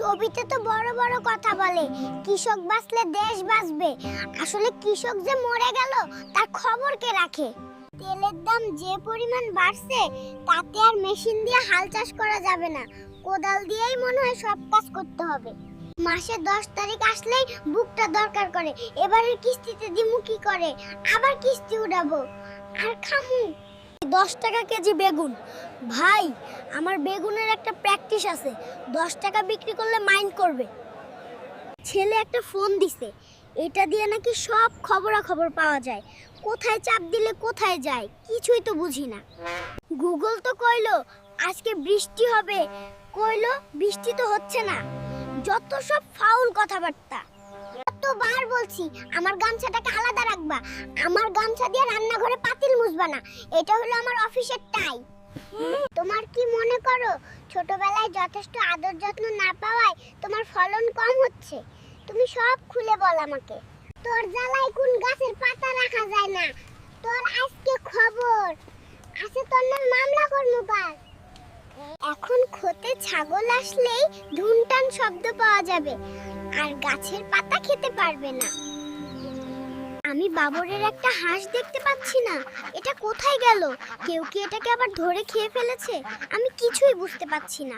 টবিতে তো বড় বড় কথা বলে। কৃষক বাঁচলে দেশ বাঁচবে। আসলে কৃষক যে মরে গেল, তার খবর কে রাখে? তেলের দাম যে পরিমাণ বাড়ছে, তাতে আর মেশিন দিয়ে হাল চাষ করা যাবে না। কোদাল দিয়েই মনে হয় সব কাজ করতে হবে। মাসে দশ তারিখ আসলেই বুকটা দরকার করে। এবারের কিস্তিতে দিমু কি করে? আবার কিস্তি উড়াবো। আর খামু দশ টাকা কেজি বেগুন। ভাই, আমার বেগুনের একটা প্র্যাকটিস আছে। দশ টাকা বিক্রি করলে মাইন্ড করবে। ছেলে একটা ফোন দিছে। এটা দিয়ে নাকি সব খবরাখবর পাওয়া যায়। কোথায় চাপ দিলে কোথায় যায়, কিছুই তো বুঝি না। গুগল তো কইলো, আজকে বৃষ্টি হবে। কইলো, বৃষ্টি তো হচ্ছে না। যত সব ফাউল কথাবার্তা। কতবার বলছি, আমার গামছাটাকে আলাদা রাখবা। আমার গামছা দিয়ে রান্নাঘরে পাতিল মুছবা না, এটা হলো আমার অফিসের টাই। তোমার কি মনে করো, ছোটবেলায় যথেষ্ট আদর যত্ন না পাওয়ায় তোমার ফলন কম হচ্ছে? তুমি সব খুলে বল আমাকে। তোর জ্বালায় কোন গাছের পাতা রাখা যায় না? তোর আজকে খবর। আছে তোর নাম মামলা করব পার এখন খোতে ছাগল আসলেই ধুনটান শব্দ পাওয়া যাবে, আর গাছের পাতা খেতে পারবে না। আমি বাবরের একটা হাঁস দেখতে পাচ্ছি না। এটা কোথায় গেল? কেউ কি এটাকে আবার ধরে খেয়ে ফেলেছে? আমি কিছুই বুঝতে পারছি না।